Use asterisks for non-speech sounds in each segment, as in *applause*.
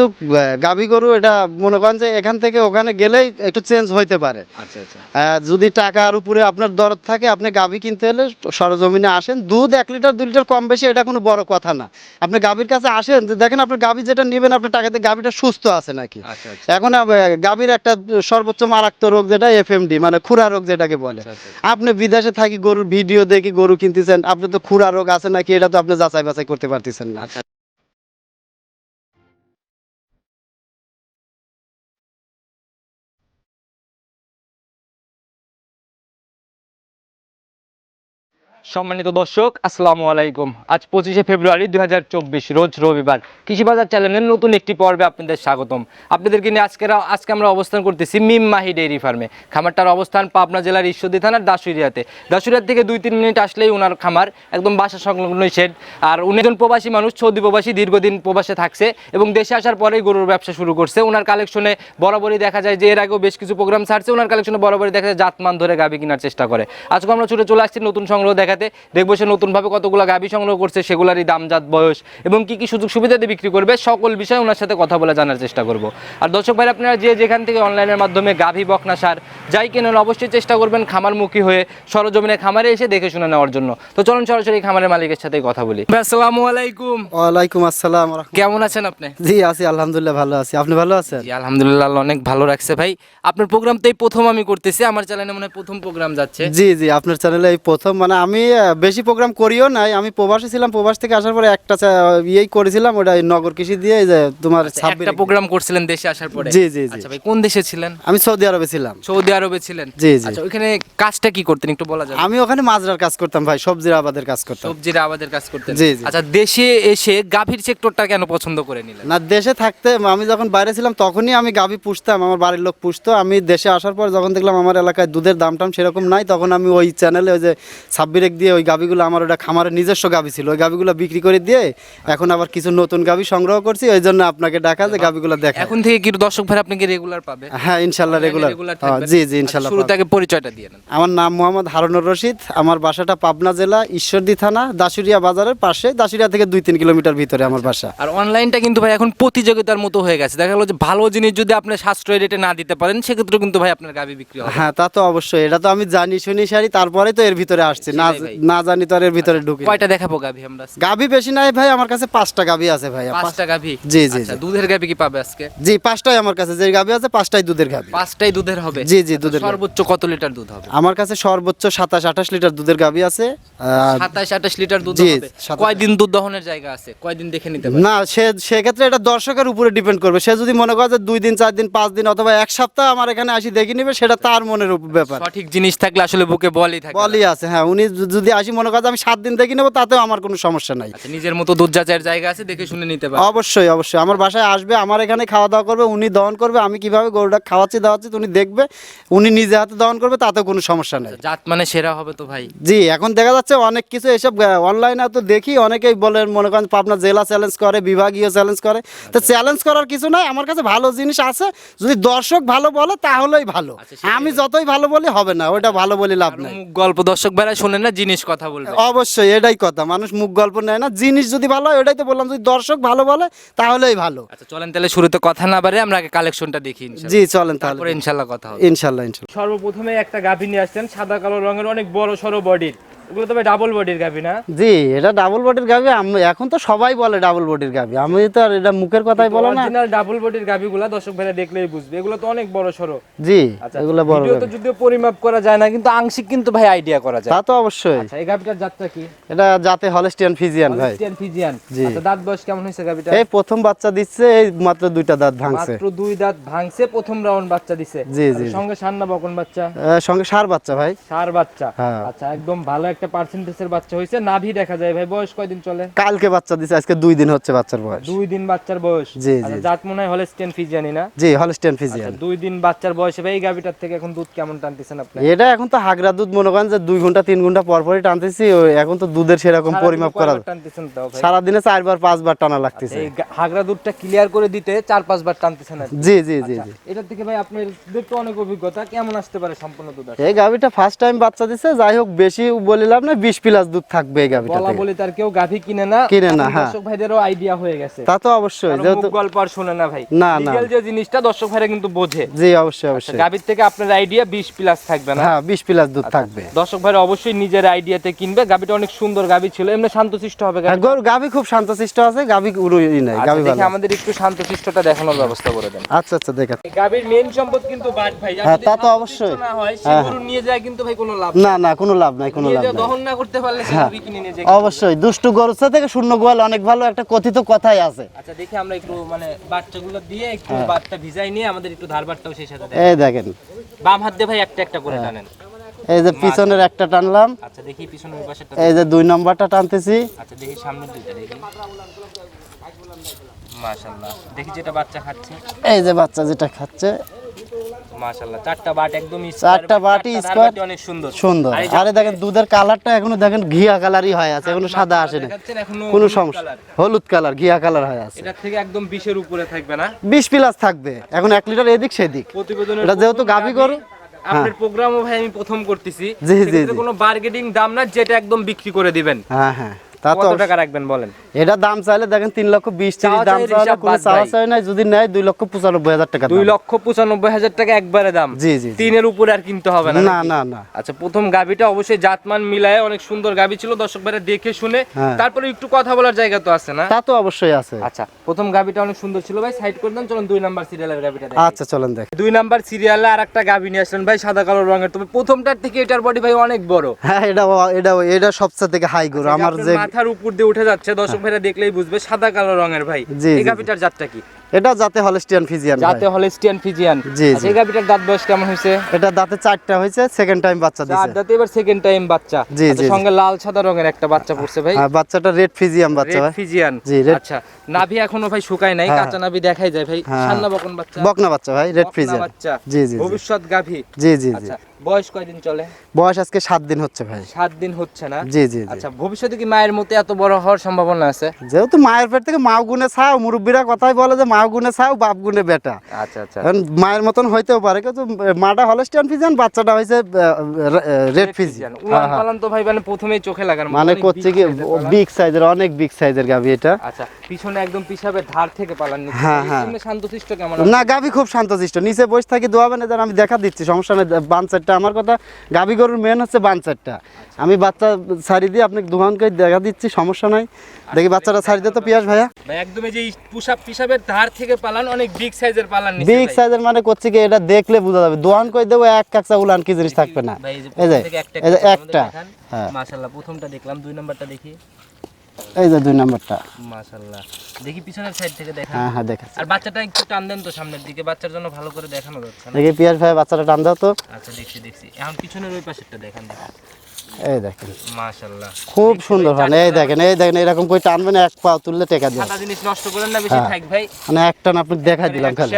তো গাভী গরু এটা মনে করেন যে এখান থেকে ওখানে গেলেই একটু চেঞ্জ হইতে পারে। আচ্ছা আচ্ছা। যদি টাকার উপরে আপনার দরদ থাকে আপনি গাভী কিনতে হলে সরজমিনে আসেন। দুধ এক লিটার দুই লিটার কম বেশি এটা কোনো বড় কথা না। আপনি গাভীর কাছে আসেন যে দেখেন আপনার গাভী যেটা নেবেন আপনার টাকাতে গাভীটা সুস্থ আছে নাকি। আচ্ছা এখন গাভীর একটা সর্বোচ্চ মারাত্মক রোগ যেটা এফএমডি মানে খুরা রোগ যেটাকে বলে। আপনি বিদেশে থাকি গরুর ভিডিও দেখি গরু কিনতেছেন আপনি তো খুরা রোগ আছে নাকি এটা তো আপনি যাচাই বাছাই করতে পারতেছেন না। সম্মানিত দর্শক, আসসালামু আলাইকুম। আজ পঁচিশে ফেব্রুয়ারি দুই হাজার চব্বিশ, রোজ রবিবার। কৃষি বাজার চ্যানেলের নতুন একটি পর্বে আপনাদের স্বাগতম। আপনাদেরকে নিয়ে আজকে আজকে আমরা অবস্থান করতেছি মিম মাহি ডেইরি ফার্মে। খামারটার অবস্থান পাবনা জেলার ঈশ্বরদী থানার দাসুরিয়াতে দাসুরিয়া থেকে দুই তিন মিনিট আসলেই ওনার খামার একদম বাসা সংলগ্ন শেড আর উনি একজন প্রবাসী মানুষ, সৌদি প্রবাসী, দীর্ঘদিন প্রবাসে থাকছে এবং দেশে আসার পরেই গরুর ব্যবসা শুরু করছে। ওনার কালেকশনে বরাবরই দেখা যায় যে এর আগেও বেশ কিছু প্রোগ্রাম ছাড়ছে। ওনার কালেকশনে বরাবরই দেখা যায় জাতমান ধরে গাবি কেনার চেষ্টা করে। আজকে আমরা ছুটে চলে আসছি নতুন সংগ্রহ দেখাতে দেখব সে নতুনভাবে কতগুলো গাবি সংগ্রহ করছে সেগুলারই দামজাত বয়স এবং কি কি সুযোগ সুবিধা দিয়ে বিক্রি করবে সকল বিষয়ে ওনার সাথে কথা বলে জানার চেষ্টা করব। আর দর্শক ভাই আপনারা যে যেখান থেকে অনলাইনের মাধ্যমে গাভি বকনা সার যাই কেনেন অবশ্যই চেষ্টা করবেন খামারমুখী হয়ে সরজমিনে খামারে এসে দেখে শুনে নেওয়ার জন্য। তো চলুন সরাসরি খামারের মালিকের সাথে কথা বলি। আসসালামু আলাইকুম। ওয়ালাইকুম আসসালাম কেমন আছেন আপনি? জি আছি আলহামদুলিল্লাহ ভালো আছি। আপনি ভালো আছেন? জি আলহামদুলিল্লাহ অনেক ভালো রাখছে ভাই। আপনার প্রোগ্রাম তো এই প্রথম আমি করতেছি আমার চ্যানেলে মনে প্রথম প্রোগ্রাম যাচ্ছে। জি জি আপনার চ্যানেলে এই প্রথম মানে আমি বেশি প্রোগ্রাম করিও নাই। আমি প্রবাসী ছিলাম প্রবাস থেকে আসার পরে একটা ইয়েই করেছিলাম ওটা নগর কৃষি দিয়ে যে তোমার একটা প্রোগ্রাম করছিলেন দেশে আসার পরে? জি, জি, জি। আচ্ছা ভাই কোন দেশে ছিলেন? আমি সৌদি আরবে ছিলাম। সৌদি আরবে ছিলেন? জি, জি। আচ্ছা ওখানে কাজটা কি করতেন একটু বলা যাবে? আমি ওখানে মাজরার কাজ করতাম ভাই সবজির আবাদের কাজ করতাম। সবজির আবাদের কাজ করতেন। জি, জি। আচ্ছা দেশে এসে গাভীর সেক্টরটা কেন পছন্দ করে নিলেন? না দেশে থাকতে আমি যখন বাইরে ছিলাম তখনই আমি গাভী পুষতাম আমার বাড়ির লোক পুষতো। আমি দেশে আসার পর যখন দেখলাম আমার এলাকায় দুধের দাম টাম সেরকম নাই তখন আমি ওই চ্যানেলে ওই যে সাব্বিরেক দিয়ে ওই গাভীগুলো আমার ওটা খামারের নিজস্ব গাভী ছিল। ওই গাভীগুলো বিক্রি করে দিয়ে এখন আবার কিছু নতুন গাভী সংগ্রহ করছি ওই জন্য আপনাকে ডাকা যে গাভীগুলো দেখা এখন থেকে কি দর্শক ভাই আপনাকে রেগুলার পাবে হ্যাঁ ইনশাল্লাহ রেগুলার রেগুলার জি জি ইনশাল্লাহ শুরুতে আগে পরিচয়টা দিয়ে নেন। আমার নাম মোহাম্মদ হারুনুর রশিদ আমার বাসাটা পাবনা জেলা ঈশ্বরদী থানা দাসুরিয়া বাজারের পাশে দাসুরিয়া থেকে দুই তিন কিলোমিটার ভিতরে আমার বাসা। আর অনলাইনটা কিন্তু ভাই এখন প্রতিযোগিতার মতো হয়ে গেছে। দেখা গেলো যে ভালো জিনিস যদি আপনি সাশ্রয় রেটে না দিতে পারেন সেক্ষেত্রে কিন্তু ভাই আপনার গাভী বিক্রি হবে। হ্যাঁ তা তো অবশ্যই। এটা তো আমি জানি শুনি সারি তারপরে তো এর ভিতরে আসছি। না। না জানি তো এর ভিতরে ঢুকি কয়টা দেখাবো গাভী আমরা? গাভী বেশি নাই ভাই আমার কাছে পাঁচটা গাভী আছে ভাই পাঁচটা গাভী? জি, জি, আচ্ছা, দুধের গাভী কি পাবে আজকে? জি পাঁচটাই আমার কাছে। যে গাভী আছে পাঁচটাই দুধের গাভী। পাঁচটাই দুধের হবে? জি, জি, দুধের সর্বোচ্চ কত লিটার দুধ হবে? আমার কাছে সর্বোচ্চ সাতাশ আঠাশ লিটার দুধের গাভী আছে আর সাতাশ আঠাশ লিটার দুধ হবে। কয়দিন দুধ দহনের জায়গা আছে? কয়দিন দেখে নিতে পারে না সে সেক্ষেত্রে এটা দর্শকের উপরে ডিপেন্ড করবে। সে যদি মনে করে যে দুই দিন চার দিন পাঁচ দিন অথবা এক সপ্তাহ আমার এখানে আসি দেখে নিবে সেটা তার মনের ব্যাপার। সঠিক জিনিস থাকলে আসলে বুকে বলই থাকে। বলি আছে হ্যাঁ উনি যদি- আসি মনে করে আমি সাত দিন দেখে নেব তাতেও আমার কোনো সমস্যা নাই। আচ্ছা নিজের মতো দুধ যাচাইয়ের জায়গা আছে দেখে শুনে নিতে পারে অবশ্যই অবশ্যই। আমার বাসায় আসবে আমার এখানে খাওয়া দাওয়া করবে উনি দহন করবে আমি কীভাবে গরুটা খাওয়াচ্ছি দাওয়াচ্ছি উনি দেখবে উনি নিজে হাতে দহন করবে তাতেও কোনো সমস্যা নেই। জাত মানে সেরা হবে তো ভাই। জি এখন দেখা যাচ্ছে অনেক কিছু এসব অনলাইনে তো দেখি অনেকেই বলে মনে করেন পাবনা জেলা চ্যালেঞ্জ করে বিভাগীয় চ্যালেঞ্জ করে। তো চ্যালেঞ্জ করার কিছু নাই আমার কাছে ভালো জিনিস আছে যদি দর্শক ভালো বলে তাহলেই ভালো। আচ্ছা, আমি যতই ভালো বলি হবে না ওটা ভালো বলি লাভ নাই। গল্প দর্শক ভাইরা শুনে না জিনিস কথা বলবে। অবশ্যই এটাই কথা। মানুষ মুখ গল্প নেয় না। জিনিস যদি ভালো হয় ওটাই তো বললাম। যদি দর্শক ভালো বলে তাহলেই ভালো। আচ্ছা চলেন তাহলে শুরুতে কথা না বাড়ে আমরা আগে কালেকশনটা দেখি। জি চলেন তাহলে। ইনশাল্লাহ কথা হবে। ইনশাল্লাহ ইনশাল্লাহ। সর্বপ্রথমে একটা গাভী নিয়ে আসছেন সাদা কালো রঙের অনেক বড় সড়ো বডির ওগুলো তবে ডাবল বডির না? জি এটা ডাবল বডির এখন তো সবাই বলে ডাবল বডির গাভি। আমি তো আর এটা মুখের কথাই বলে না। অরিজিনাল ডাবল বডির দর্শক ভাইরা দেখলেই বুঝবে। এগুলো তো অনেক বড় সড়ো। জি আচ্ছা এগুলো বড় ভিডিও তো যদিও পরিমাপ করা যায় না কিন্তু আংশিক কিন্তু ভাই আইডিয়া করা যায়। তা তো অবশ্যই। আচ্ছা এই জাতটা কি? এটা যাতে হলস্টিয়ান ফিজিয়ান ভাই। হলিস্টিয়ান ফিজিয়ান আচ্ছা দাঁত বয়স কেমন হয়েছে গাভীটা এই প্রথম বাচ্চা দিচ্ছে এই মাত্র দুইটা দাঁত ভাঙছে। মাত্র দুই দাঁত ভাঙছে প্রথম রাউন্ড বাচ্চা দিছে। জি, জি। সঙ্গে সান্না বকন বাচ্চা? সঙ্গে সার বাচ্চা ভাই। সার বাচ্চা। হ্যাঁ। আচ্ছা একদম ভালো একটা পার্সেন্টেজের বাচ্চা হয়েছে নাভি দেখা যায়। ভাই বয়স কয়দিন চলে? কালকে বাচ্চা দিচ্ছে আজকে দুই দিন হচ্ছে বাচ্চার বয়স। দুই দিন বাচ্চার বয়স? জি, আচ্ছা, জি। জাত মনে হয় হলেস্টেন ফিজিয়ানি না? জি হলস্টিয়ান আচ্ছা, ফিজিয়ান দুই দিন বাচ্চার বয়সে ভাই এই গাভিটার থেকে এখন দুধ কেমন টানতেছেন আপনি? এটা এখন তো হাগরা দুধ মনে করেন যে দুই ঘণ্টা তিন ঘণ্টা পর পরই টানতেছি এখন তো দুধের সেরকম পরিমাপ করা টানতেছেন তাও ভাই? সারাদিনে চারবার পাঁচবার টানা লাগতেছে। এই হাগরা দুধটা ক্লিয়ার করে দিতে চার পাঁচবার টানতেছেন। জি জি জি জি। এটার থেকে ভাই আপনার তো অনেক অভিজ্ঞতা কেমন আসতে পারে সম্পূর্ণ দুধ? এই গাভিটা ফার্স্ট টাইম বাচ্চা দিছে যাই হোক বেশি বলে লাভ প্লাস দুধ থাকবে এই গাভিটা বলা বলি তার কেউ গাভী কিনে না কিনে না, হ্যাঁ। দর্শক ভাইদেরও আইডিয়া হয়ে গেছে। তা তো অবশ্যই যেহেতু গল্প আর শোনে না ভাই। না, না। যে জিনিসটা দর্শক ভাইরা কিন্তু বোঝে। জি অবশ্যই অবশ্যই। গাভীর থেকে আপনার আইডিয়া প্লাস থাকবে না? হ্যাঁ প্লাস দুধ থাকবে। দর্শক ভাইরা অবশ্যই নিজের আইডিয়াতে কিনবে। গাভীটা অনেক সুন্দর গাভী ছিল এমনি শান্তশিষ্ট হবে হ্যাঁ, গাভি খুব শান্তশিষ্ট আছে গাভি উড়ুই নাই আচ্ছা গাভি ভালো। আমাদের একটু শান্তশিষ্টটা দেখানোর ব্যবস্থা করে দেন। আচ্ছা আচ্ছা দেখা। গাভীর মেন সম্পদ কিন্তু বাট ভাই। হ্যাঁ, তা তো অবশ্যই। না হয় সে হ্যাঁ, নিয়ে যায় কিন্তু ভাই কোনো লাভ না না কোনো লাভ নাই কোনো লাভ দহন না করতে পারলে সে হ্যাঁ। কিনে নিয়ে যায় অবশ্যই। দুষ্টু গরুর থেকে শূন্য গোয়াল অনেক ভালো একটা কথিত কথাই আছে। আচ্ছা দেখি আমরা একটু মানে বাচ্চাগুলো দিয়ে একটু বাচ্চা ভিজাই নিয়ে আমাদের একটু ধার বাটটাও সেই সাথে এই দেখেন। বাম হাত দিয়ে ভাই একটা একটা হ্যাঁ। করে টানেন। এই যে পিছনের একটা টানলাম। আচ্ছা দেখি পিছনের পাশেরটা এই যে দুই নম্বরটা টানতেছি। আচ্ছা দেখি সামনের দুইটা দেখি। মাশাআল্লাহ। দেখি যেটা বাচ্চা খাচ্ছে। এই যে বাচ্চা যেটা খাচ্ছে। মাশাআল্লাহ চারটা বাট একদম চারটা বাটি square। অনেক সুন্দর। সুন্দর। আর এই যে আরে দেখেন দুধের কালারটা এখনও দেখেন ঘিয়া কালারই হয় আছে এখনও সাদা আসে না। কোনো সমস্যা হলুদ কালার ঘিয়া কালার হয়ে আছে। এটার থেকে একদম বিশের উপরে থাকবে না? বিশ প্লাস থাকবে। এখন এক লিটার এদিক সেদিক। প্রতিবেদনের এটা যেহেতু গাভী গরু, আপনার প্রোগ্রামও ভাই আমি প্রথম করতেছি। জি, জি, জি। কোনো বার্গেটিং দাম না যেটা একদম বিক্রি করে দিবেন। হ্যাঁ হ্যাঁ। তা তো টাকা রাখবেন বলেন? এটা দাম চাইলে দেখেন তিন লক্ষ বিশ তিরিশ দাম চাইলে কোনো চাওয়া চাই নাই যদি নেয় দুই লক্ষ পঁচানব্বই হাজার টাকা দুই লক্ষ পঁচানব্বই হাজার টাকা একবারে দাম। জি জি জি। তিনের উপরে আর কিনতে হবে না না না না। আচ্ছা প্রথম গাবিটা অবশ্যই জাতমান মিলায় অনেক সুন্দর গাবি ছিল দর্শক ভাইরা দেখে শুনে হ্যাঁ। তারপরে একটু কথা বলার জায়গা তো আছে না? তা তো অবশ্যই আছে। আচ্ছা প্রথম গাবিটা অনেক সুন্দর ছিল ভাই সাইড করে দেন চলুন দুই নাম্বার সিরিয়ালের গাবিটা আচ্ছা চলেন দেখ। দুই নাম্বার সিরিয়ালে আর একটা গাবি নিয়ে আসলেন ভাই সাদা কালো রঙের। তবে প্রথমটার থেকে এটার বডি ভাই অনেক বড়। হ্যাঁ এটা এটা এটা সবচেয়ে থেকে হাই গরু। আমার যে মাথার উপর দিয়ে উঠে যাচ্ছে দর্শক ভাইরা দেখলেই বুঝবে সাদা কালো রঙের ভাই। এই জি, গাবিটার জাতটা কি? এটা যাতে হলস্টিয়ান ফিজিয়ান জাতে হলেস্টিয়ান ফিজিয়ান। জি, আচ্ছা, এই গাবিটার দাঁত বয়স কেমন হয়েছে? এটা দাঁতে চারটা হয়েছে সেকেন্ড টাইম বাচ্চা দিছে। দাঁতে এবার সেকেন্ড টাইম বাচ্চা। জি, আচ্ছা, জি, জি। সঙ্গে লাল সাদা রঙের একটা বাচ্চা পড়ছে ভাই। হ্যাঁ বাচ্চাটা রেড ফিজিয়াম বাচ্চা রেড ফিজিয়ান জি, আচ্ছা নাভি এখনও ভাই শুকায় নাই হ্যাঁ, কাঁচা নাভি দেখাই যায় ভাই। হ্যাঁ। সান্না বকন বাচ্চা। বকনা বাচ্চা ভাই রেড ফিজিয়ান বাচ্চা। জি জি। ভবিষ্যৎ গাভী। জি জি জি। আচ্ছা বয়স কয়দিন চলে? বয়স আজকে সাত দিন হচ্ছে ভাই। সাত দিন হচ্ছে না? জি জি জি। আচ্ছা ভবিষ্যতে কি মায়ের মতো এত বড় হওয়ার সম্ভাবনা আছে? যেহেতু মায়ের পেট থেকে মাও গুনে ছাও মুরব্বীরা কথাই বলে যে মাও গুনে ছাও বাপ গুনে বেটা। আচ্ছা আচ্ছা। মায়ের মতন হইতেও পারে কিন্তু মাটা হলস্টিয়ান ফিজিয়ান বাচ্চাটা হয়েছে রেড ফিজিয়ান। উলান পালান তো ভাই মানে প্রথমেই চোখে লাগার মানে করছে কি। বিগ সাইজের অনেক বিগ সাইজের গাভি এটা। আচ্ছা পিছনে একদম পিছাবে ধার থেকে পালান হ্যাঁ, হ্যাঁ। শান্তশিষ্ট কেমন না গাভি খুব শান্তশিষ্ট। নিচে বসে থাকি দোয়াবেন এদের আমি দেখা দিচ্ছি সমস্যা নেই বানচারটা আমার কথা গাভি গরুর মেন হচ্ছে বানচারটা আমি বাচ্চা সারি দিয়ে আপনাকে দোকানকে দেখা দিচ্ছি সমস্যা নাই। দেখি বাচ্চাটা ছাড়ি দিয়ে তো পিয়াস ভাইয়া। ভাই একদম এই যে পুষাপ পিসাবের ধার থেকে পালান অনেক বিগ সাইজের পালান বিগ সাইজের মানে করছি কি এটা দেখলে বোঝা যাবে। দোয়ান কই দেবো এক কাকচা উলান কি জিনিস থাকবে না। এই যে এই যে একটা। হ্যাঁ। মাশাআল্লাহ প্রথমটা দেখলাম দুই নাম্বারটা দেখি। এই যে দুই নম্বরটা। মাশাআল্লাহ। দেখি পিছনের সাইড থেকে দেখা। হ্যাঁ হ্যাঁ দেখেন আর বাচ্চাটা একটু টান দেন তো সামনের দিকে বাচ্চার জন্য ভালো করে দেখানো যাচ্ছে না? দেখি পিয়াস ভাই বাচ্চাটা টান দাও তো। আচ্ছা দেখছি দেখছি। এখন পিছনের ওই পাশেরটা দেখান দেখেন এই দেখেন। মাশাআল্লাহ। খুব সুন্দর এই দেখেন এই দেখেন এরকম কই টানবেন এক পাও তুললে টেকা দিবেন সাদা জিনিস নষ্ট করেন না বেশি হ্যাঁ। থাক ভাই। মানে এক টান আপনাকে দেখাই দিলাম খালি।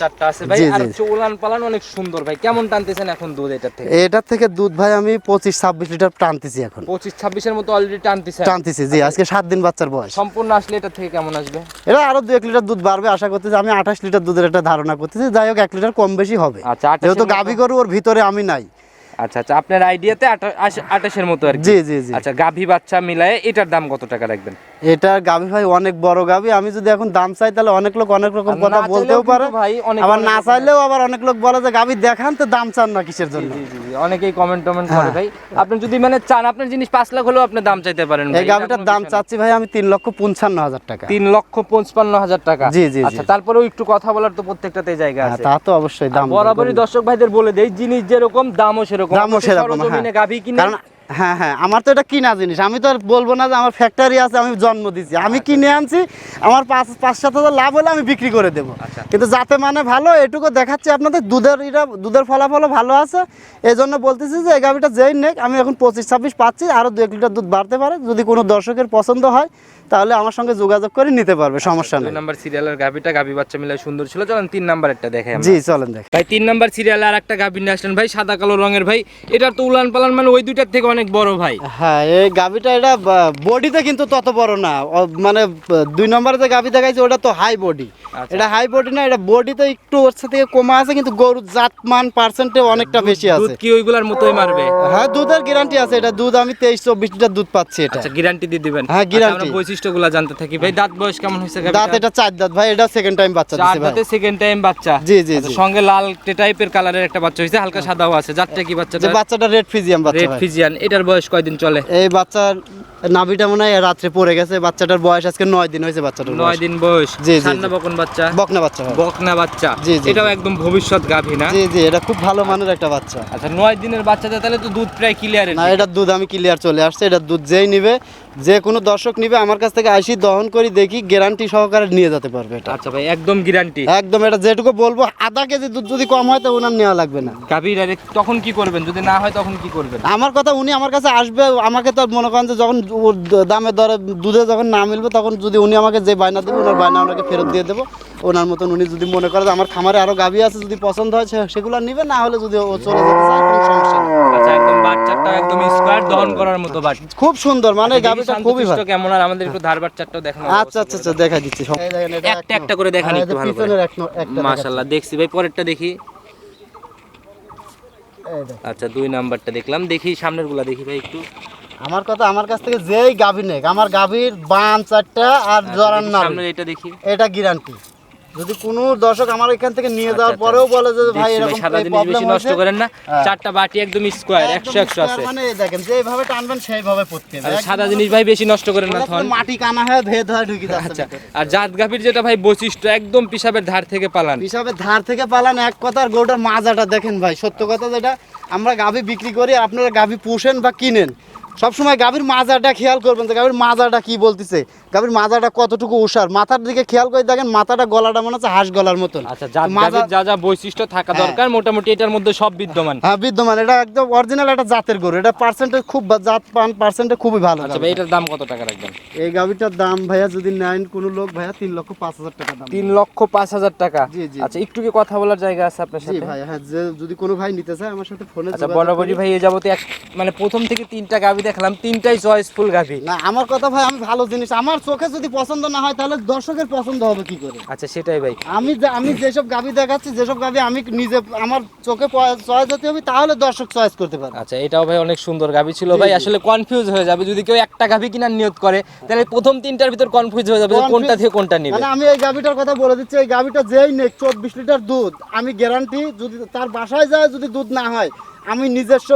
চারটা আছে ভাই। আর। চৌলান পালান অনেক সুন্দর ভাই। কেমন টানতেছেন এখন দুধ এটার থেকে? এটার থেকে দুধ ভাই আমি পঁচিশ ছাব্বিশ লিটার টানতেছি এখন। পঁচিশ ছাব্বিশের মতো অলরেডি টানতেছেন টানতেছি জি আজকে সাত দিন বাচ্চার বয়স। সম্পূর্ণ আসলে এটা থেকে কেমন আসবে? এটা আরও দু এক লিটার দুধ বাড়বে আশা করতেছি আমি আঠাশ লিটার দুধের একটা ধারণা করতেছি। যাই হোক এক লিটার কম বেশি হবে। আচ্ছা, যেহেতু এর গাভী গরু ওর ভিতরে আমি নাই। আচ্ছা আচ্ছা আপনার আইডিয়াতে আঠাশের মতো আর জি জি জি। আচ্ছা গাভী বাচ্চা মিলায়ে এটার দাম কত টাকা রাখবেন? এটা গাভী ভাই অনেক বড় গাভী। আমি যদি এখন দাম চাই তাহলে অনেক লোক অনেক রকম কথা বলতেও পারে। ভাই আবার না চাইলেও আবার অনেক লোক বলে যে গাভী দেখান তো দাম চান না কিসের জন্য? জি জি জি অনেকেই কমেন্ট টমেন্ট করে হ্যাঁ। ভাই। আপনি যদি মানে চান আপনার জিনিস পাঁচ লাখ হলেও আপনি দাম চাইতে পারেন ভাই, এই গাভীটার দাম চাচ্ছি ভাই আমি তিন লক্ষ পঞ্চান্ন হাজার টাকা। তিন লক্ষ পঞ্চান্ন হাজার টাকা। জি, জি। আচ্ছা তারপরেও একটু কথা বলার তো প্রত্যেকটাতে জায়গা হ্যাঁ, আছে। তা তো অবশ্যই দাম বরাবরই দর্শক ভাইদের বলে দেই জিনিস যেরকম দামও সেরকম। দামও সেরকম হ্যাঁ। গাভী কিনে কারণ হ্যাঁ হ্যাঁ আমার তো এটা কিনা জিনিস। আমি তো আর বলব না যে আমার ফ্যাক্টরি আছে আমি জন্ম দিচ্ছি আমি কিনে আনছি আমার পাঁচ পাঁচ সাত হাজার লাভ হলে আমি বিক্রি করে দেবো। আচ্ছা। কিন্তু যাতে মানে ভালো এটুকু দেখাচ্ছি আপনাদের দুধের এটা দুধের ফলাফলও ভালো আছে। এই জন্য বলতেছি যে এই গাভিটা যেই নেক আমি এখন পঁচিশ ছাব্বিশ পাচ্ছি আরও দু এক লিটার দুধ বাড়তে পারে। যদি কোনো দর্শকের পছন্দ হয় তাহলে আমার সঙ্গে যোগাযোগ করে নিতে পারবে সমস্যা নেই। নাম্বার সিরিয়ালের গাভীটা গাভী বাচ্চা মিলে সুন্দর ছিল। চলেন তিন নাম্বারেরটা দেখে আমরা। জি চলেন দেখ। ভাই তিন নাম্বার সিরিয়ালে আর একটা গাভী নিয়ে আসলেন। ভাই সাদা কালো রঙের ভাই এটার তো উলান পালান মানে ওই দুইটার থেকে অনেক বড় ভাই। হ্যাঁ এই গাভিটা এটা বডিতে কিন্তু তত বড় না। মানে দুই নম্বরে যে গাভি দেখাইছে ওটা তো হাই বডি আচ্ছা। এটা হাই বডি না এটা বডিতে একটু ওর সাথে কমা আছে কিন্তু গরুর জাতমান পার্সেন্টে অনেকটা বেশি দুধ আছে কি ওইগুলার মতোই মারবে? হ্যাঁ দুধের গ্যারান্টি আছে এটা। দুধ আমি তেইশ চব্বিশ লিটার দুধ পাচ্ছি এটা। আচ্ছা গ্যারান্টি দিয়ে দিবেন। হ্যাঁ, আচ্ছা, আমরা guarantee। বৈশিষ্ট্যগুলো জানতে থাকি। ভাই দাঁত বয়স কেমন হয়েছে দাঁত এটা চার দাঁত। ভাই এটা সেকেন্ড টাইম বাচ্চা চার দাঁতে সেকেন্ড টাইম বাচ্চা। জি, জি, আচ্ছা। সঙ্গে লাল টাইপের কালারের একটা বাচ্চা হয়েছে হালকা সাদাও আছে। জাতটা কি বাচ্চাটা? বাচ্চাটা রেড ফিজিয়াম বাচ্চা রেড ফিজিয়ান এটার বয়স কয়দিন চলে? এই বাচ্চার নাভিটা মনে হয় রাত্রে পড়ে গেছে। বাচ্চাটার বয়স আজকে নয় দিন হয়েছে বাচ্চাটার নয় দিন বয়স। জি, জি, বকন বাচ্চা? বকনা বাচ্চা বকনা বাচ্চা। জি, জি, এটাও একদম ভবিষ্যৎ গাভী না? জি জি এটা খুব ভালো মানের একটা বাচ্চা। আচ্ছা নয় দিনের বাচ্চাটা তাহলে তো দুধ প্রায় ক্লিয়ার না এটার দুধ আমি ক্লিয়ার চলে আসছে। এটা দুধ যেই নিবে যে কোনো দর্শক নিবে আমার কাছ থেকে আইসি দহন করি দেখি গ্যারান্টি সহকারে নিয়ে যেতে পারবে এটা। আচ্ছা ভাই একদম গ্যারান্টি একদম এটা যেটুকু বলব আধা কেজি দুধ যদি কম হয় তো ওনার নেওয়া লাগবে না। গাভী ডাইরেক্ট তখন কি করবেন? যদি না হয় তখন কি করবেন? আমার কথা উনি আমার কাছে আসবে আমাকে তো মনে করেন যে যখন ওর দামে দরে দুধে যখন না মিলবে তখন যদি উনি আমাকে যে বায়না দেবে ওনার বায়না ওনাকে ফেরত দিয়ে দেবো। ওনার মতন উনি যদি মনে করে যে আমার খামারে আরও গাভী আছে যদি পছন্দ হয় সেগুলো নিবে না হলে যদি ও চলে যেতে চায় কোনো সমস্যা নেই আচ্ছা একদম বাচ্চাটা একদম স্কোয়ার দহন করার মতো বাট। খুব সুন্দর মানে দেখি গাভীটা খুবই ভালো। কেমন আর আমাদের একটু দেখানো আচ্ছা আচ্ছা আচ্ছা দেখা দিচ্ছি একটা একটা। করে দেখান একটু ভালো করে। মাশাল্লাহ দেখছি ভাই পরেরটা দেখি। আচ্ছা দুই নাম্বারটা দেখলাম। দেখি সামনেরগুলা দেখি ভাই একটু। আমার কথা আমার কাছ থেকে যেই গাভী নেক আমার গাভীর বান চারটা আর জরান না এটা দেখি। এটা গ্যারান্টি যদি কোনো দর্শক আমার এখান থেকে নিয়ে যাওয়ার আচ্ছা, পরেও বলে যে ভাই এরকম সাদা এই জিনিস বেশি নষ্ট করেন না। চারটা বাটি একদম স্কোয়ার একশো একশো একদম আছে। মানে দেখেন যেভাবে টানবেন সেইভাবে পড়তে হবে। সাদা জিনিস ভাই বেশি নষ্ট করেন না থন মাটি কানা হয়ে ভেদ হয়ে ঢুকে যাচ্ছে আচ্ছা আর জাত গাভীর যেটা ভাই বৈশিষ্ট্য একদম পিসাবের ধার থেকে পালান। হিসাবে ধার থেকে পালান এক কথা আর গরুটার মাজাটা দেখেন ভাই সত্য কথা যেটা আমরা গাভী বিক্রি করি আপনারা গাভী পুষেন বা কিনেন। সবসময় গাভীর মাজাটা খেয়াল করবেন যে গাভীর মাজাটা কি বলতেছে। গাভীর মাথাটা কতটুকু উষার? মাথার দিকে খেয়াল করে দেখেন মাথাটা গলাটা মনে হচ্ছে হাঁস গলার মতন। আচ্ছা যা যা বৈশিষ্ট্য থাকা হ্যাঁ। দরকার মোটামুটি এটার মধ্যে সব বিদ্যমান। হ্যাঁ বিদ্যমান। এটা একদম অরিজিনাল একটা জাতের গরু। এটা পার্সেন্টেজ খুব জাত পান পার্সেন্টেজ খুবই ভালো আচ্ছা ভাই এটার দাম কত টাকা রাখবেন? এই গাভীটার দাম ভাইয়া যদি নেন কোনো লোক ভাইয়া তিন লক্ষ পাঁচ হাজার টাকা দাম। তিন লক্ষ পাঁচ হাজার টাকা? জি, জি। আচ্ছা একটু কি কথা বলার জায়গা আছে আপনার জি সাথে? ভাই হ্যাঁ যে যদি কোনো ভাই নিতে চায় আমার সাথে ফোনে আচ্ছা বরাবরই ভাই এ যাবতে এক মানে প্রথম থেকে তিনটা গাভী দেখলাম তিনটাই চয়েসফুল গাভী। না আমার কথা ভাই আমি ভালো জিনিস আমার চোখে যদি পছন্দ না হয় তাহলে দর্শকের পছন্দ হবে কি করে? আচ্ছা সেটাই ভাই। আমি আমি যেসব গাভী দেখাচ্ছি যেসব গাভী আমি নিজে আমার চোখে চয়েস হতে হবে তাহলে দর্শক চয়েস করতে পারে আচ্ছা এটাও ভাই অনেক সুন্দর গাভী ছিল ভাই। আসলে কনফিউজ হয়ে যাবে। যদি কেউ একটা গাভী কিনার নিয়ত করে তাহলে প্রথম তিনটার ভিতর কনফিউজ হয়ে যাবে কোনটা থেকে কোনটা নিবে। মানে আমি এই গাভীটার কথা বলে দিচ্ছি এই গাভীটা যেই নেক চব্বিশ লিটার দুধ আমি গ্যারান্টি যদি তার বাসায় যায় যদি দুধ না হয় আমি নিজস্ব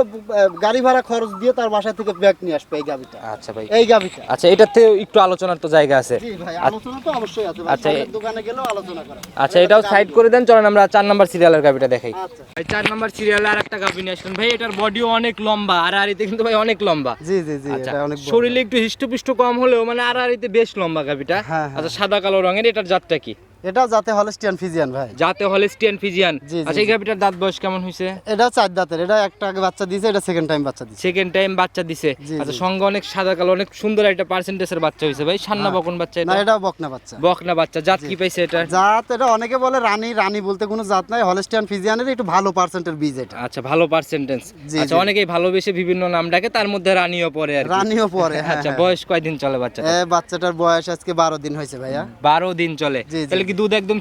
গাড়ি ভাড়া খরচ দিয়ে তার বাসা থেকে ব্যাগ নিয়ে আসব এই গাভীটা আচ্ছা ভাই। এই গাভীটা আচ্ছা এটাতে একটু আলোচনার তো জায়গা আছে। জি ভাই আলোচনা তো অবশ্যই আছে। আচ্ছা, দোকানে গেলেও আলোচনা করা। আচ্ছা এটাও সাইড করে দেন চলেন আমরা চার নাম্বার সিরিয়ালের গাভীটা দেখাই। আচ্ছা। ভাই চার নাম্বার সিরিয়ালে আর একটা গাভী নিয়ে আসলেন ভাই এটার বডিও অনেক লম্বা আর আরিতে কিন্তু ভাই অনেক লম্বা। জি জি জি আচ্ছা এটা অনেক শরীরে একটু হিষ্টপুষ্ট কম হলেও মানে আর আরিতে বেশ লম্বা গাভীটা। হ্যাঁ, হ্যাঁ। আচ্ছা সাদা কালো রঙের এটার জাতটা কি? এটা যাতে হলস্টিয়ান ফিজিয়ান ভাই। যাতে হলেস্টিয়ান ফিজিয়ান। আচ্ছা এই। গাভীটার দাঁত বয়স কেমন হয়েছে এটা চার দাঁতের। এটা একটা আগে বাচ্চা দিয়েছে এটা সেকেন্ড টাইম বাচ্চা সেকেন্ড টাইম বাচ্চা দিছে। আচ্ছা সঙ্গে অনেক সাদা কালো অনেক সুন্দর একটা পার্সেন্টেজের বাচ্চা হয়েছে ভাই। সান্না বকন বাচ্চা না এটা এটা বকনা বাচ্চা। বকনা বাচ্চা। জাত কি পাইছে এটা? জাত এটা অনেকে বলে রানী রানী বলতে কোনো জাত নাই। হলস্টিয়ান ফিজিয়ানের একটু ভালো পার্সেন্টের বীজ এটা। আচ্ছা ভালো পার্সেন্টেজ আচ্ছা অনেকেই ভালোবেসে বিভিন্ন নাম ডাকে তার মধ্যে রানীও পড়ে আর। রানীও পরে *laughs* হ্যাঁ, আচ্ছা হ্যাঁ। বয়স কয়দিন চলে বাচ্চা বাচ্চাটার বয়স আজকে বারো দিন হয়েছে ভাইয়া। বারো দিন চলে। তাহলে কি দুধ একদম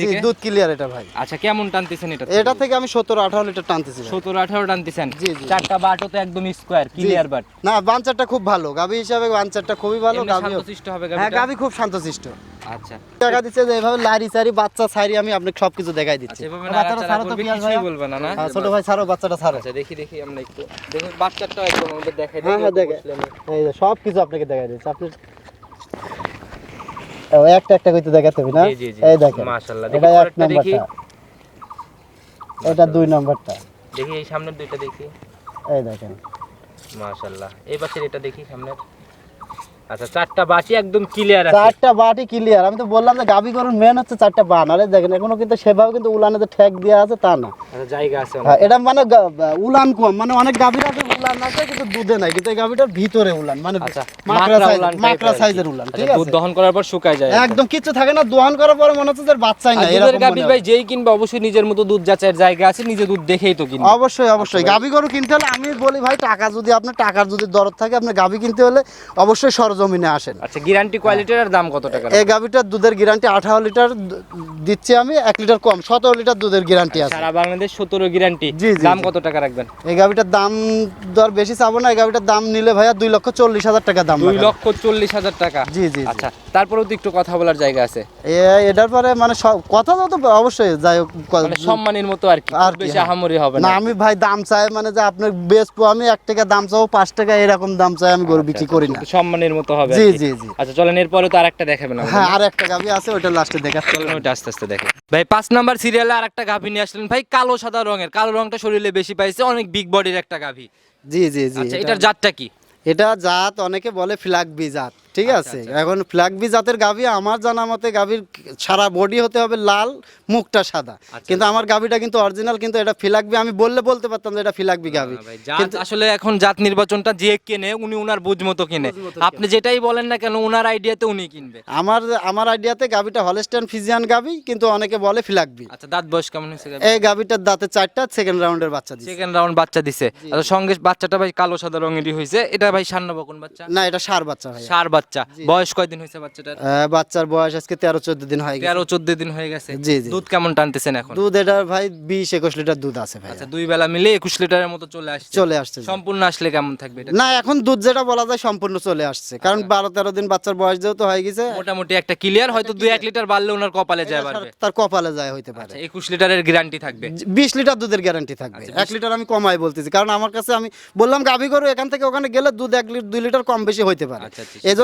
দিকে? দুধ ক্লিয়ার এটা ভাই। আচ্ছা কেমন টানতেছেন এটা? এটা থেকে আমি সতেরো আঠারো লিটার টানতেছি ভাই। সতেরো আঠারো টানতেছেন? জি, জি। চারটা বাটও তো একদম স্কোয়ার ক্লিয়ার বাট। না খুব ভালো। গাভী হিসাবে খুবই ভালো গাভী শান্তশিষ্ট হবে হ্যাঁ গাভীটা? গাভী খুব শান্তশিষ্ট। আচ্ছা। দেখা দিচ্ছে যে এইভাবে লারি সারি বাচ্চা সারি আমি আপনাকে সবকিছু দেখাই দিচ্ছি। আচ্ছা বাচ্চাটা তো কিছুই ভাইয়া বলবে না না? হ্যাঁ, ছোট ভাই ছাড়ো বাচ্চাটা আচ্ছা দেখি দেখি আমরা একটু দেখি বাচ্চাটাও একদম আমাদের দেখাই হ্যাঁ হ্যাঁ দেখে। এই যে সব আপনাকে দেখাই দিচ্ছি। আপনি একটা একটা কইতে দেখাতে হবে না। এই দেখেন মাশাআল্লাহ। এটা এক নাম্বারটা। এটা দুই নাম্বারটা। দেখি এই সামনের দুইটা দেখি। এই দেখেন। মাশাআল্লাহ। এই পাশের এটা দেখি সামনের। আচ্ছা চারটা বাটি একদম ক্লিয়ার আছে। চারটা বাটি ক্লিয়ার আমি তো বললাম যে গাবি গরুর মেন হচ্ছে চারটা বান। আরে দেখেন এখনও কিন্তু সেভাবে কিন্তু উলানে ঠেক দেওয়া আছে তা না। আচ্ছা জায়গা আছে হ্যাঁ, এটা মানে উলান কম মানে অনেক গাভীর আছে উলান আছে কিন্তু দুধে নাই কিন্তু এই গাভিটার ভিতরে উলান মানে আচ্ছা মাকড়া সাইজের উলান আচ্ছা, ঠিক দুধ দহন করার পর শুকায় যায় একদম কিছু থাকে না দোহান করার পরে মনে হচ্ছে যে বাচ্চাই আর না দুধের এরকম গাভী ভাই যেই কিনবে অবশ্যই নিজের মতো দুধ যাচাইয়ের জায়গা আছে নিজে দুধ দেখেই তো কিনবে। অবশ্যই অবশ্যই। গাভী গরু কিনতে হলে আমি বলি ভাই টাকা যদি আপনার টাকার যদি দরদ থাকে আপনি গাভী কিনতে হলে অবশ্যই সরজমিনে আসেন। আচ্ছা গ্যারান্টি কোয়ালিটির আর দাম কত টাকা এই গাভীটার দুধের গ্যারান্টি আঠারো লিটার দিচ্ছি আমি এক লিটার কম সতেরো লিটার দুধের গ্যারান্টি আছে। সারা বাংলাদেশ সতেরো গ্যারান্টি দাম কত টাকা রাখবেন? এই গাভীটার দাম দর বেশি চাবো না এই গাভীটার দাম নিলে ভাইয়া দুই লক্ষ চল্লিশ হাজার টাকা দাম দুই লক্ষ চল্লিশ হাজার টাকা? জি জি। আচ্ছা তারপরেও তো একটু কথা বলার জায়গা আছে। এটার পরে মানে সব কথা তো অবশ্যই যাই হোক মানে সম্মানের মতো আর কি আর বেশি হ্যাঁ। আহামরি হবে না। আমি ভাই দাম চাই মানে যে আপনার বেচবো আমি এক টাকা দাম চাবো পাঁচ টাকা এরকম দাম চাই আমি গরু বিক্রি করি না। সম্মানের মতো হবে জি। জি জি। আচ্ছা চলেন এরপরে তো আরেকটা দেখাবেন। হ্যাঁ আর একটা গাভী আছে ওইটা লাস্টে দেখাচ্ছি। চলেন ওটা আস্তে আস্তে দেখে। ভাই পাঁচ নাম্বার সিরিয়ালে আর একটা গাভী নিয়ে আসলেন। ভাই কালো সাদা রঙের কালো রংটা শরীরে বেশি পাইছে অনেক বিগ বডির একটা গাভী। জি জি জি আচ্ছা এটার জাতটা কি? এটা জাত অনেকে বলে ফ্ল্যাগ বি জাত। ঠিক আচ্ছা, আছে এখন ফ্ল্যাগ বি জাতের গাভী আমার জানা মতে গাভীর সারা বডি হতে হবে লাল মুখটা সাদা। আচ্ছা, কিন্তু আমার গাভীটা কিন্তু অরিজিনাল কিন্তু এটা ফ্ল্যাগ বি আমি বললে বলতে পারতাম যে এটা ফ্ল্যাগ বি গাভী। জাত আসলে এখন জাত নির্বাচনটা যে কেনে উনি উনার বুঝ মতো কিনে। আপনি যেটাই বলেন না কেন উনার আইডিয়াতে উনি কিনবে। আমার আমার আইডিয়াতে গাভীটা হলস্টাইন ফিজিয়ান গাভী কিন্তু অনেকে বলে ফ্ল্যাগ বি আচ্ছা দাঁত বয়স কেমন হয়েছে এই গাভীটার দাঁতে চারটা সেকেন্ড রাউন্ডের বাচ্চা দিচ্ছে সেকেন্ড রাউন্ড বাচ্চা দিছে। আচ্ছা সঙ্গে বাচ্চাটা ভাই কালো সাদা রঙেরই হয়েছে। এটা ভাই সান্ন বকন বাচ্চা? না এটা সার বাচ্চা ভাই সার বাচ্চা। বয়স কয়দিন হয়েছে বাচ্চাটার? বাচ্চার বয়স আজকে তেরো চোদ্দ দিন হয়ে গেছে। তেরো চোদ্দ দিন হয়ে গেছে। জি, জি। দুধ কেমন টানতেছেন এখন? দুধ এটার ভাই বিশ একুশ লিটার দুধ আছে ভাই আচ্ছা দুই বেলা মিলে একুশ লিটারের মতো চলে আসছে। চলে আসছে সম্পূর্ণ আসলে কেমন থাকবে এটা? না এখন দুধ যেটা বলা যায় সম্পূর্ণ চলে আসছে। কারণ আচ্ছা। বারো তেরো দিন বাচ্চার বয়স যেহেতু হয়ে গেছে মোটামুটি একটা ক্লিয়ার হয়তো দুই এক লিটার বাড়লে ওনার কপালে যায় তার কপালে যায় হইতে পারে। আচ্ছা একুশ লিটারের গ্যারান্টি থাকবে। বিশ লিটার দুধের গ্যারান্টি থাকবে। এক লিটার আমি কমাই বলতেছি কারণ আমার কাছে আমি বললাম গাভি গরু এখান থেকে ওখানে গেলে দুধ এক লিটার দুই লিটার কম বেশি হইতে পারে।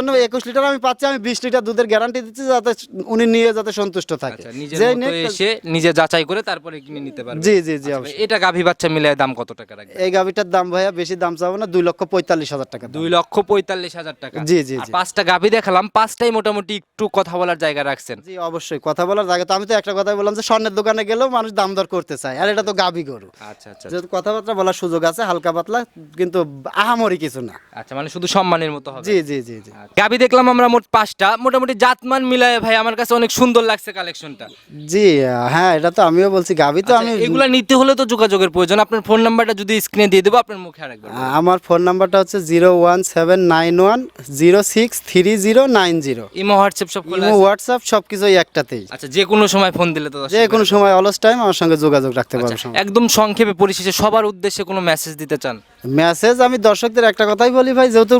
জন্য একুশ লিটার আমি পাচ্ছি আমি বিশ লিটার দুধের গ্যারান্টি দিচ্ছি যাতে উনি নিয়ে যাতে সন্তুষ্ট থাকে। আচ্ছা যে এসে নিজে যাচাই করে তারপরে কিনে নিতে পারবে। জি জি জি আচ্ছা, অবশ্যই। এটা গাভী বাচ্চা মিলে দাম কত টাকা রাখবে এই গাভিটার দাম ভাইয়া বেশি দাম চাবো না দুই লক্ষ পঁয়তাল্লিশ হাজার টাকা দুই লক্ষ পঁয়তাল্লিশ হাজার টাকা। জি, জি, পাঁচটা গাভী দেখালাম পাঁচটাই মোটামুটি একটু কথা বলার জায়গা রাখছেন। জি অবশ্যই কথা বলার জায়গা তো আমি তো একটা কথাই বললাম যে স্বর্ণের দোকানে গেলেও মানুষ দাম দর করতে চায় আর এটা তো গাভি গরু। আচ্ছা আচ্ছা যেহেতু কথাবার্তা বলার সুযোগ আছে হালকা পাতলা কিন্তু আহামরি কিছু না। আচ্ছা মানে শুধু সম্মানের মতো হবে। জি জি জি জি। গাভী দেখলাম আমরা মোট পাঁচটা। মোটামুটি জাতমান মিলায় ভাই আমার কাছে অনেক সুন্দর লাগছে কালেকশনটা জি হ্যাঁ এটা তো আমিও বলছি গাভি তো আমি এগুলা নিতে হলে তো যোগাযোগের প্রয়োজন। আপনার ফোন নাম্বারটা যদি স্ক্রিনে দিয়ে দেবো আপনার মুখে আরেকবার। আমার ফোন নাম্বারটা হচ্ছে zero one seven nine one zero six three zero nine zero imo WhatsApp সব ইমো? হোয়াটসঅ্যাপ সব কিছুই একটাতেই। আচ্ছা যে কোনো সময় ফোন দিলে তো যে কোনো সময় অলস টাইম আমার সঙ্গে যোগাযোগ রাখতে পারবে আচ্ছা, একদম সংক্ষেপে পরিশেষে সবার উদ্দেশ্যে কোনো মেসেজ দিতে চান? মেসেজ আমি দর্শকদের একটা কথাই বলি ভাই যেহেতু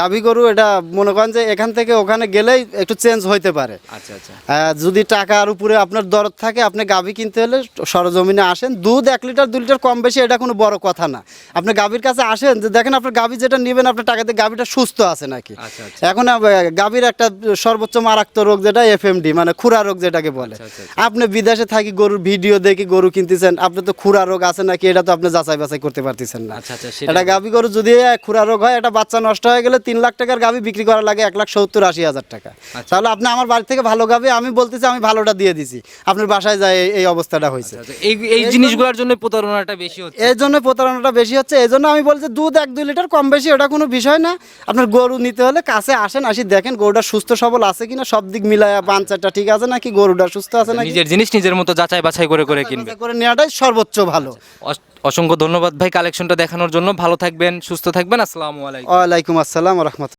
গাভি গরু এটা মনে করেন যে এখান থেকে ওখানে গেলেই একটু চেঞ্জ হইতে পারে। আচ্ছা আচ্ছা। যদি টাকার উপরে আপনার দরদ থাকে আপনি গাভি কিনতে হলে সরজমিনে আসেন। দুধ এক লিটার দু লিটার কম বেশি এটা কোনো বড় কথা না। আপনি গাভীর কাছে আসেন যে দেখেন আপনার গাভি যেটা নেবেন আপনার টাকাতে গাভিটা সুস্থ আছে নাকি। আচ্ছা এখন গাভীর একটা সর্বোচ্চ মারাত্মক রোগ যেটা এফএমডি মানে খুরা রোগ যেটাকে বলে। আপনি বিদেশে থাকি গরুর ভিডিও দেখি গরু কিনতেছেন আপনি তো খুরা রোগ আছে নাকি এটা তো আপনি যাচাই বাছাই করতে পারতেছেন না। এটা গাভী গরু যদি খুরা রোগ হয় এটা বাচ্চা নষ্ট হয়ে গেলে তিন লাখ টাকার গাভী বিক্রি করা লাগে এক লাখ সত্তর আশি হাজার টাকা। আচ্ছা। তাহলে আপনি আমার বাড়ি থেকে ভালো গাভী আমি বলতেছি আমি ভালোটা দিয়ে দিছি। আপনার বাসায় যায় এই- অবস্থাটা হয়েছে। আচ্ছা, এই এই জিনিসগুলোর জন্য প্রতারণাটা বেশি হচ্ছে। এই জন্য প্রতারণাটা বেশি হচ্ছে। এই জন্য আমি বলছি দুধ এক দুই লিটার কম বেশি ওটা কোনো বিষয় না। আপনার গরু নিতে হলে কাছে আসেন আসি দেখেন গরুটা সুস্থ সবল আছে কিনা সব দিক মিলায় বাঞ্চাটা ঠিক আছে নাকি গরুটা সুস্থ আছে নাকি? নিজের জিনিস নিজের মতো যাচাই বাছাই করে করে কিনবে করে নেওয়াটাই সর্বোচ্চ ভালো। অসংখ্য ধন্যবাদ ভাই কালেকশনটা দেখানোর জন্য। ভালো থাকবেন সুস্থ থাকবেন। আসসালামু আলাইকুম। ওয়ালাইকুম আসসালাম রহমত